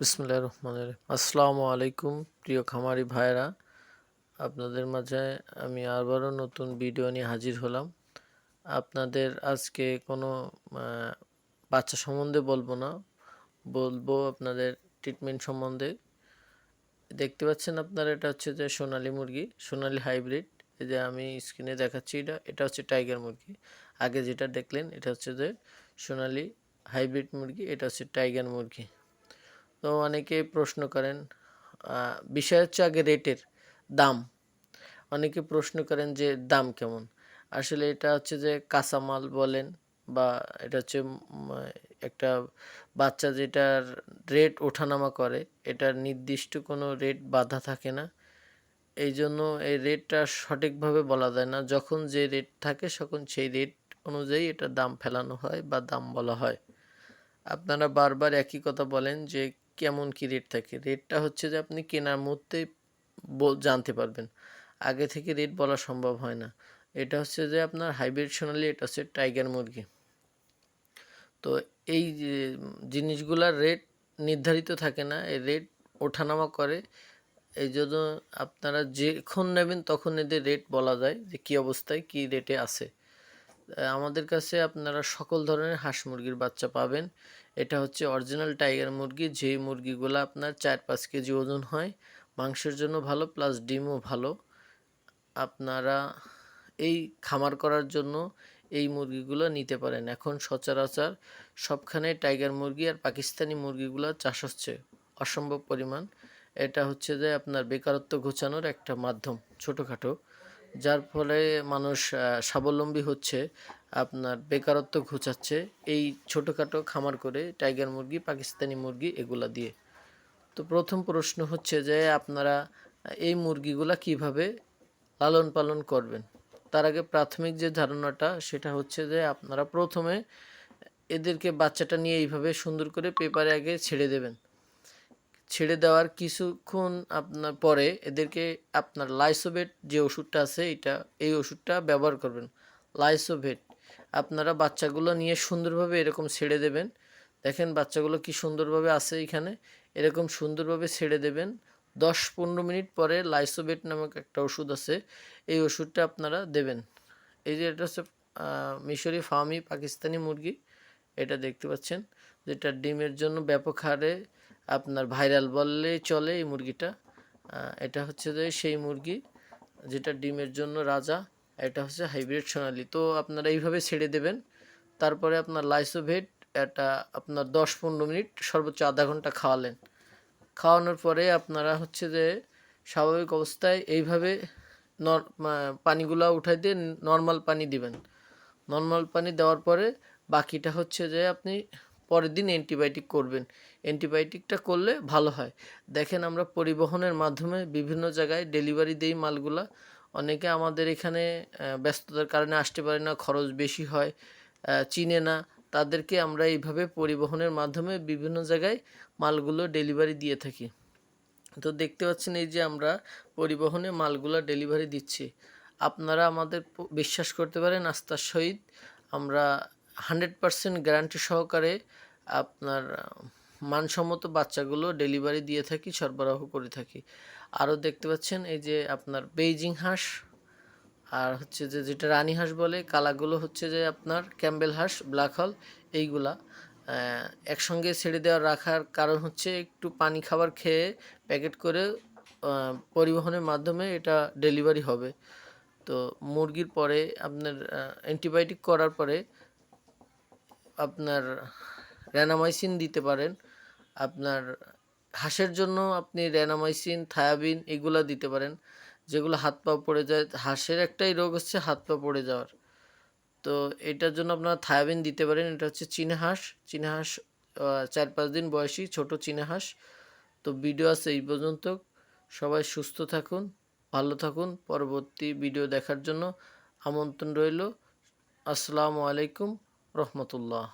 বিসমুল্লাহ রহমান আসসালামু আলাইকুম প্রিয় খামারি ভাইরা আপনাদের মাঝে আমি আবারও নতুন ভিডিও নিয়ে হাজির হলাম। আপনাদের আজকে কোনো বাচ্চা সম্বন্ধে বলব না। বলব আপনাদের ট্রিটমেন্ট সম্বন্ধে। দেখতে পাচ্ছেন আপনারা, এটা হচ্ছে যে সোনালি মুরগি, সোনালি হাইব্রিড এই যে আমি স্ক্রিনে দেখাচ্ছি এটা এটা হচ্ছে টাইগার মুরগি। আগে যেটা দেখলেন, এটা হচ্ছে যে সোনালি হাইব্রিড মুরগি, এটা হচ্ছে টাইগার মুরগি। তো অনেকে প্রশ্ন করেন বিষয় হচ্ছে আগে রেটের দাম। অনেকে প্রশ্ন করেন যে দাম কেমন? আসলে এটা হচ্ছে যে কাঁচামাল বলেন বা এটা হচ্ছে একটা বাচ্চা যেটার রেট ওঠানামা করে, এটার নির্দিষ্ট কোনো রেট বাধা থাকে না। এই জন্য এই রেটটা সঠিকভাবে বলা যায় না। যখন যে রেট থাকে তখন সেই রেট অনুযায়ী এটা দাম ফেলানো হয় বা দাম বলা হয়। আপনারা বারবার একই কথা বলেন যে কেমন কি রেট থাকে? রেটটা হচ্ছে যে আপনি কেনার মুহূর্তেই ব- জানতে পারবেন। আগে থেকে রেট বলা সম্ভব হয় না। এটা হচ্ছে যে আপনার হাইব্রিড সোনালি, এটা হচ্ছে টাইগার মুরগি। তো এই জিনিসগুলার রেট নির্ধারিত থাকে না, এই রেট ওঠানামা করে। এই জন্য আপনারা যখন নেবেন তখন এদের রেট বলা যায় যে কী অবস্থায়, কী রেটে আছে। আমাদের কাছে আপনারা সকল ধরনের হাঁস মুরগির বাচ্চা পাবেন। এটা হচ্ছে অরিজিনাল টাইগার মুরগি, যেই মুরগিগুলো আপনার চার পাঁচ কেজি ওজন হয়, মাংসের জন্য ভালো প্লাস ডিমও ভালো। আপনারা এই খামার করার জন্য এই মুরগিগুলো নিতে পারেন। এখন সচরাচর সবখানে টাইগার মুরগি আর পাকিস্তানি মুরগিগুলো চাষ হচ্ছে, অসম্ভব পরিমাণ। এটা হচ্ছে যে আপনার বেকারত্ব ঘোচানোর একটা মাধ্যম ছোটোখাটো, যার ফলে মানুষ স্বাবলম্বী হচ্ছে। আপনার বেকারত্ব ঘুচাচ্ছে। এই ছোটোখাটো খামার করে টাইগার মুরগি, পাকিস্তানি মুরগি এগুলা দিয়ে। তো প্রথম প্রশ্ন হচ্ছে যে, আপনারা এই মুরগিগুলা কীভাবে লালন পালন করবেন? তার আগে প্রাথমিক যে ধারণাটা, সেটা হচ্ছে যে, আপনারা প্রথমে এদেরকে বাচ্চাটা নিয়ে এইভাবে সুন্দর করে পেপারে আগে ছেড়ে দেবেন। ছেড়ে দেওয়ার কিছুক্ষণ আপনার পরে এদেরকে আপনার লাইসোভেট যে ওষুধটা আছে, এটা, এই ওষুধটা ব্যবহার করবেন। লাইসোভেট আপনারা বাচ্চাগুলো নিয়ে সুন্দরভাবে এরকম ছেড়ে দেবেন। দেখেন বাচ্চাগুলো কি সুন্দরভাবে আছে এখানে। এরকম সুন্দরভাবে ছেড়ে দেবেন। দশ পনেরো মিনিট পরে লাইসোবেট নামক একটা ওষুধ আছে, এই ওষুধটা আপনারা দেবেন। এই যে এটা হচ্ছে মিশরি ফার্মি পাকিস্তানি মুরগি, এটা দেখতে পাচ্ছেন যেটা ডিমের জন্য ব্যাপক হারে আপনার ভাইরাল বললেই চলে এই মুরগিটা। এটা হচ্ছে যে সেই মুরগি যেটা ডিমের জন্য রাজা। এটা হচ্ছে হাইব্রিড সোনালি। তো আপনারা এইভাবে ছেড়ে দেবেন। তারপরে আপনার লাইসোভেট এটা আপনার দশ পনেরো মিনিট সর্বোচ্চ আধা ঘণ্টা খাওয়ালেন। খাওয়ানোর পরে আপনারা হচ্ছে যে স্বাভাবিক অবস্থায় এইভাবে নর পানিগুলা উঠাই দিয়ে নর্মাল পানি দিবেন। নর্মাল পানি দেওয়ার পরে বাকিটা হচ্ছে যে আপনি পরের দিন অ্যান্টিবায়োটিক করবেন। অ্যান্টিবায়োটিকটা করলে ভালো হয়। দেখেন আমরা পরিবহনের মাধ্যমে বিভিন্ন জায়গায় ডেলিভারি দিই মালগুলা। অনেকে আমাদের এখানে ব্যস্ততার কারণে আসতে পারে না, খরচ বেশি হয় চিনে না। তাদেরকে আমরা এইভাবে পরিবহনের মাধ্যমে বিভিন্ন জায়গায় মালগুলো ডেলিভারি দিয়ে থাকি। তো দেখতে পাচ্ছেন এই যে আমরা পরিবহনে মালগুলো ডেলিভারি দিচ্ছি। আপনারা আমাদের বিশ্বাস করতে পারেন, আস্থার সহিত আমরা হান্ড্রেড পারসেন্ট গ্যারান্টি সহকারে আপনার, মানসম্মত বাচ্চাগুলো ডেলিভারি দিয়ে থাকি, সরবরাহ করে থাকি। আরও দেখতে পাচ্ছেন এই যে আপনার বেইজিং হাঁস, আর হচ্ছে যে যেটা রানী হাঁস বলে, কালাগুলো হচ্ছে যে আপনার ক্যাম্বেল হাঁস, ব্ল্যাক হল, এইগুলা। একসঙ্গে ছেড়ে দেওয়া রাখার কারণ হচ্ছে একটু পানি খাবার খেয়ে প্যাকেট করে পরিবহনের মাধ্যমে এটা ডেলিভারি হবে। তো মুরগির পরে আপনার অ্যান্টিবায়োটিক করার পরে আপনার র্যানামাইসিন দিতে পারেন। আপনার হাঁসের জন্য আপনি র্যানামাইসিন থায়াবিন এগুলো দিতে পারেন, যেগুলো হাত পা পড়ে যায়। হাঁসের একটাই রোগ হচ্ছে হাত পা পড়ে যাওয়ার। তো এটার জন্য আপনারা থায়াবিন দিতে পারেন। এটা হচ্ছে চীনা হাঁস। চীনা হাঁস চার পাঁচ দিন বয়সী, ছোট চীনা হাঁস। তো ভিডিও আছে এই পর্যন্ত। সবাই সুস্থ থাকুন, ভালো থাকুন। পরবর্তী ভিডিও দেখার জন্য আমন্ত্রণ রইল। আসসালামু আলাইকুম রহমতুল্লাহ।